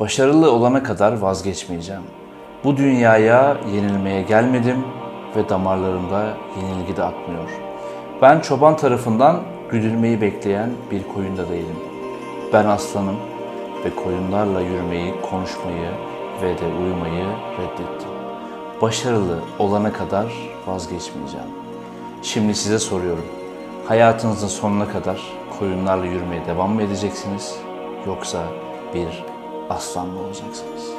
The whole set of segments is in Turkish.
Başarılı olana kadar vazgeçmeyeceğim. Bu dünyaya yenilmeye gelmedim ve damarlarımda yenilgi de akmıyor. Ben çoban tarafından güdülmeyi bekleyen bir koyun da değilim. Ben aslanım ve koyunlarla yürümeyi, konuşmayı ve de uyumayı reddettim. Başarılı olana kadar vazgeçmeyeceğim. Şimdi size soruyorum. Hayatınızın sonuna kadar koyunlarla yürümeye devam mı edeceksiniz? Yoksa bir aslan mı olacaksınız?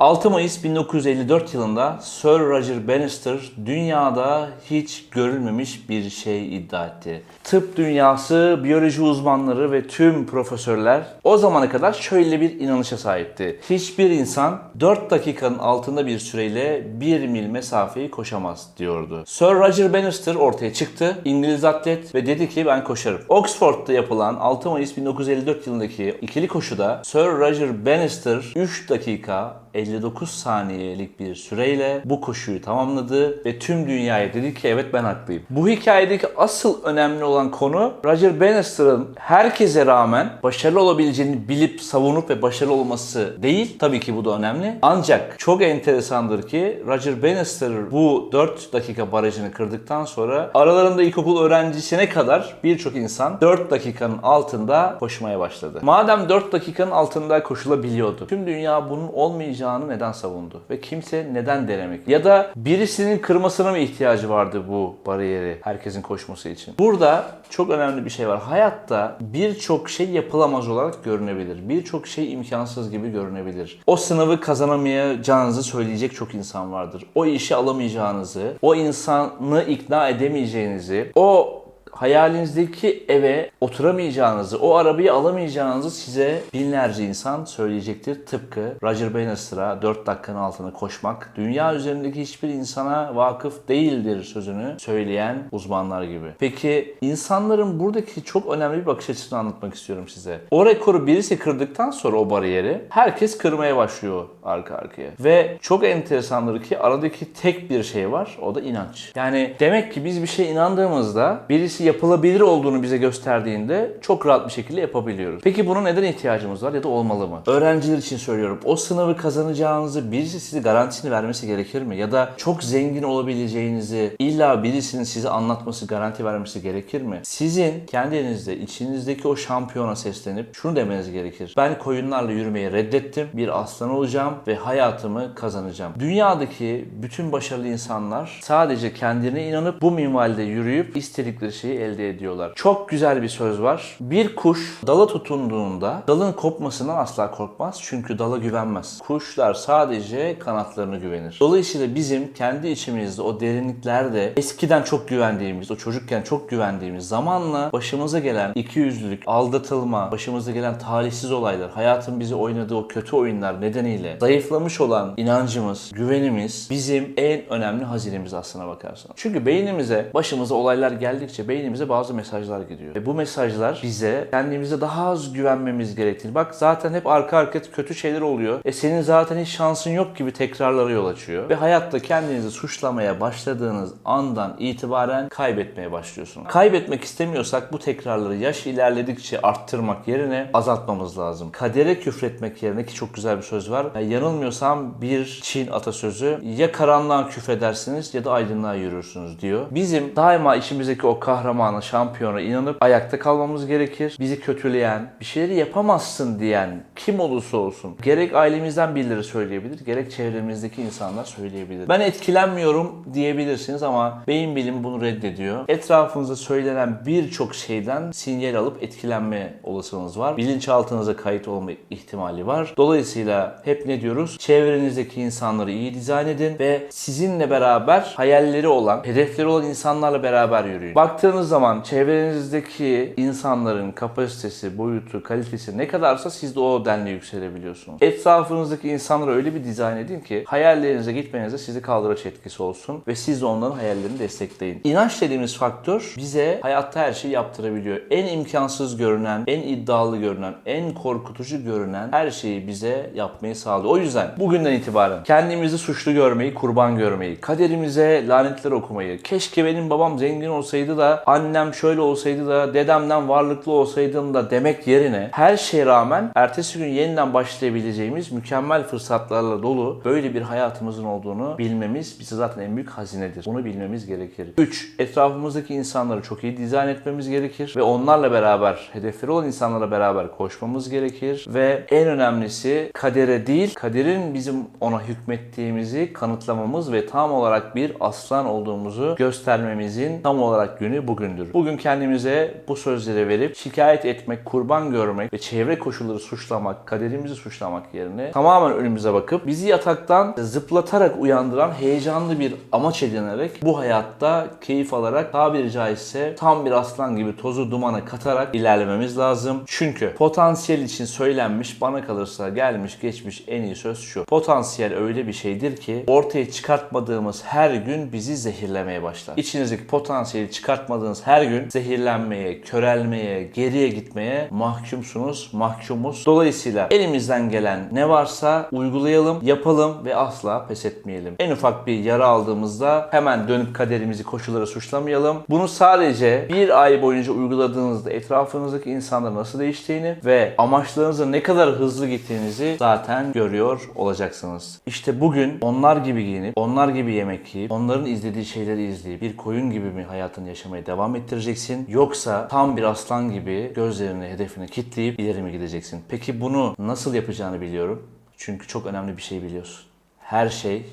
6 Mayıs 1954 yılında Sir Roger Bannister dünyada hiç görülmemiş bir şey iddia etti. Tıp dünyası, biyoloji uzmanları ve tüm profesörler o zamana kadar şöyle bir inanışa sahipti. Hiçbir insan 4 dakikanın altında bir süreyle 1 mil mesafeyi koşamaz diyordu. Sir Roger Bannister ortaya çıktı. İngiliz atlet ve dedi ki ben koşarım. Oxford'da yapılan 6 Mayıs 1954 yılındaki ikili koşuda Sir Roger Bannister 3 dakika 59 saniyelik bir süreyle bu koşuyu tamamladı ve tüm dünyaya dedi ki evet ben haklıyım. Bu hikayedeki asıl önemli olan konu Roger Bannister'ın herkese rağmen başarılı olabileceğini bilip savunup ve başarılı olması değil. Tabii ki bu da önemli. Ancak çok enteresandır ki Roger Bannister bu 4 dakika barajını kırdıktan sonra aralarında ilkokul öğrencisine kadar birçok insan 4 dakikanın altında koşmaya başladı. Madem 4 dakikanın altında koşulabiliyordu. Tüm dünya bunun olmayacağını neden savundu? Ve kimse neden denemek? Ya da birisinin kırmasına mı ihtiyacı vardı bu bariyeri herkesin koşması için? Burada çok önemli bir şey var. Hayatta birçok şey yapılamaz olarak görünebilir. Birçok şey imkansız gibi görünebilir. O sınavı kazanamayacağınızı söyleyecek çok insan vardır. O işi alamayacağınızı, o insanı ikna edemeyeceğinizi, o hayalinizdeki eve oturamayacağınızı, o arabayı alamayacağınızı size binlerce insan söyleyecektir. Tıpkı Roger Bannister'a 4 dakikanın altına koşmak, dünya üzerindeki hiçbir insana vakıf değildir sözünü söyleyen uzmanlar gibi. Peki insanların buradaki çok önemli bir bakış açısını anlatmak istiyorum size. O rekoru birisi kırdıktan sonra o bariyeri herkes kırmaya başlıyor arka arkaya. Ve çok enteresandır ki aradaki tek bir şey var. O da inanç. Yani demek ki biz bir şeye inandığımızda birisi yapılabilir olduğunu bize gösterdiğinde çok rahat bir şekilde yapabiliyoruz. Peki buna neden ihtiyacımız var ya da olmalı mı? Öğrenciler için söylüyorum. O sınavı kazanacağınızı birisi size garantisini vermesi gerekir mi? Ya da çok zengin olabileceğinizi illa birisinin size anlatması, garanti vermesi gerekir mi? Sizin kendi elinizde, içinizdeki o şampiyona seslenip şunu demeniz gerekir. Ben koyunlarla yürümeyi reddettim. Bir aslan olacağım ve hayatımı kazanacağım. Dünyadaki bütün başarılı insanlar sadece kendine inanıp bu minvalde yürüyüp istedikleri şeyi elde ediyorlar. Çok güzel bir söz var. Bir kuş dala tutunduğunda dalın kopmasından asla korkmaz. Çünkü dala güvenmez. Kuşlar sadece kanatlarına güvenir. Dolayısıyla bizim kendi içimizde o derinliklerde eskiden çok güvendiğimiz, o çocukken çok güvendiğimiz zamanla başımıza gelen ikiyüzlülük, aldatılma, başımıza gelen talihsiz olaylar, hayatın bizi oynadığı o kötü oyunlar nedeniyle zayıflamış olan inancımız, güvenimiz bizim en önemli hazinemiz aslına bakarsan. Çünkü beynimize başımıza olaylar geldikçe beynimize bazı mesajlar gidiyor. Ve bu mesajlar bize kendimize daha az güvenmemiz gerektiğini. Bak zaten hep arka arkaya kötü şeyler oluyor. E senin zaten hiç şansın yok gibi tekrarlara yol açıyor. Ve hayatta kendinizi suçlamaya başladığınız andan itibaren kaybetmeye başlıyorsunuz. Kaybetmek istemiyorsak bu tekrarları yaş ilerledikçe arttırmak yerine azaltmamız lazım. Kadere küfretmek yerine ki çok güzel bir söz var. Yani yanılmıyorsam bir Çin atasözü ya karanlığa küfredersiniz ya da aydınlığa yürürsünüz diyor. Bizim daima işimizdeki o kahramana, şampiyona inanıp ayakta kalmamız gerekir. Bizi kötüleyen, bir şeyleri yapamazsın diyen kim olursa olsun gerek ailemizden birileri söyleyebilir, gerek çevremizdeki insanlar söyleyebilir. Ben etkilenmiyorum diyebilirsiniz ama beyin bilimi bunu reddediyor. Etrafınızda söylenen birçok şeyden sinyal alıp etkilenme olasılığınız var. Bilinçaltınıza kayıt olma ihtimali var. Dolayısıyla hep ne diyoruz? Çevrenizdeki insanları iyi dizayn edin ve sizinle beraber hayalleri olan, hedefleri olan insanlarla beraber yürüyün. Baktığınız zaman çevrenizdeki insanların kapasitesi, boyutu, kalitesi ne kadarsa siz de o denli yükselebiliyorsunuz. Etrafınızdaki insanları öyle bir dizayn edin ki hayallerinize gitmenize sizi kaldıraç etkisi olsun ve siz de onların hayallerini destekleyin. İnanç dediğimiz faktör bize hayatta her şeyi yaptırabiliyor. En imkansız görünen, en iddialı görünen, en korkutucu görünen her şeyi bize yapmayı sağlıyor. O yüzden bugünden itibaren kendimizi suçlu görmeyi, kurban görmeyi, kaderimize lanetler okumayı, keşke benim babam zengin olsaydı da annem şöyle olsaydı da dedemden varlıklı olsaydım da demek yerine her şeye rağmen ertesi gün yeniden başlayabileceğimiz mükemmel fırsatlarla dolu böyle bir hayatımızın olduğunu bilmemiz bize zaten en büyük hazinedir. Bunu bilmemiz gerekir. 3. Etrafımızdaki insanları çok iyi dizayn etmemiz gerekir ve onlarla beraber, hedefleri olan insanlarla beraber koşmamız gerekir ve en önemlisi kadere değil, kaderin bizim ona hükmettiğimizi kanıtlamamız ve tam olarak bir aslan olduğumuzu göstermemizin tam olarak günü bugündür. Bugün kendimize bu sözleri verip şikayet etmek, kurban görmek ve çevre koşulları suçlamak, kaderimizi suçlamak yerine tamamen önümüze bakıp bizi yataktan zıplatarak uyandıran heyecanlı bir amaç edinerek bu hayatta keyif alarak tabiri caizse tam bir aslan gibi tozu dumana katarak ilerlememiz lazım. Çünkü potansiyel için söylenmiş bana kalırsa gelmiş geçmiş en iyi söz şu. Potansiyel öyle bir şeydir ki ortaya çıkartmadığımız her gün bizi zehirlemeye başlar. İçinizdeki potansiyeli çıkartmadığınız her gün zehirlenmeye, körelmeye, geriye gitmeye mahkumsunuz, mahkumuz. Dolayısıyla elimizden gelen ne varsa uygulayalım, yapalım ve asla pes etmeyelim. En ufak bir yara aldığımızda hemen dönüp kaderimizi koşullara suçlamayalım. Bunu sadece bir ay boyunca uyguladığınızda etrafınızdaki insanların nasıl değiştiğini ve amaçlarınıza ne kadar hızlı gittiğinizi zaten görüyor olacaksınız. İşte bugün onlar gibi giyinip, onlar gibi yemek yiyip, onların izlediği şeyleri izleyip bir koyun gibi mi hayatını yaşamaya devam ettireceksin? Yoksa tam bir aslan gibi gözlerini, hedefini kitleyip ileri mi gideceksin? Peki bunu nasıl yapacağını biliyorum. Çünkü çok önemli bir şey biliyorsun. Her şey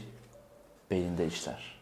beyinde işler.